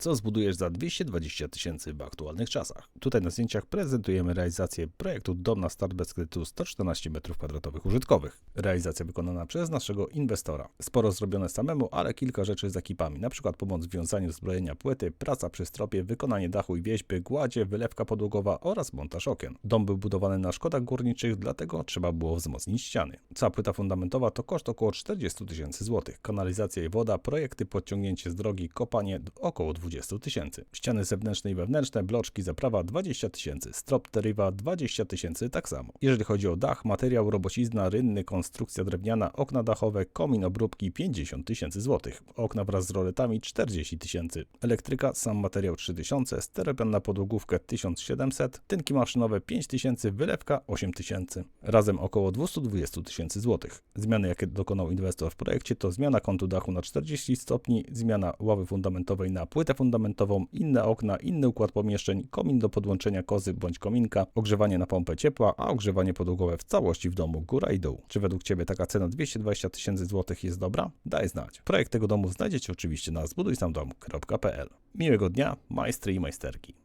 Co zbudujesz za 220 tysięcy w aktualnych czasach? Tutaj na zdjęciach prezentujemy realizację projektu Dom na start bez kredytu 114 m2 użytkowych. Realizacja wykonana przez naszego inwestora. Sporo zrobione samemu, ale kilka rzeczy z ekipami, przykład pomoc w wiązaniu zbrojenia płyty, praca przy stropie, wykonanie dachu i wieźby, gładzie, wylewka podłogowa oraz montaż okien. Dom był budowany na szkodach górniczych, dlatego trzeba było wzmocnić ściany. Cała płyta fundamentowa to koszt około 40 tysięcy złotych. Kanalizacja i woda, projekty, podciągnięcie z drogi, kopanie około 20 tysięcy. Ściany zewnętrzne i wewnętrzne, bloczki, zaprawa 20 tysięcy. Strop teriwa 20 tysięcy tak samo. Jeżeli chodzi o dach, materiał, robocizna, rynny, konstrukcja drewniana, okna dachowe, komin, obróbki 50 tysięcy złotych. Okna wraz z roletami 40 tysięcy. Elektryka, sam materiał 3000, steropian na podłogówkę 1700, tynki maszynowe 5000, wylewka 8000. Razem około 220 tysięcy złotych. Zmiany jakie dokonał inwestor w projekcie to zmiana kątu dachu na 40 stopni, zmiana ławy fundamentowej na płytę fundamentową, inne okna, inny układ pomieszczeń, komin do podłączenia kozy bądź kominka, ogrzewanie na pompę ciepła, a ogrzewanie podłogowe w całości w domu góra i dół. Czy według Ciebie taka cena 220 tysięcy złotych jest dobra? Daj znać. Projekt tego domu znajdziecie oczywiście na zbudujsamdom.pl. Miłego dnia, majstry i majsterki.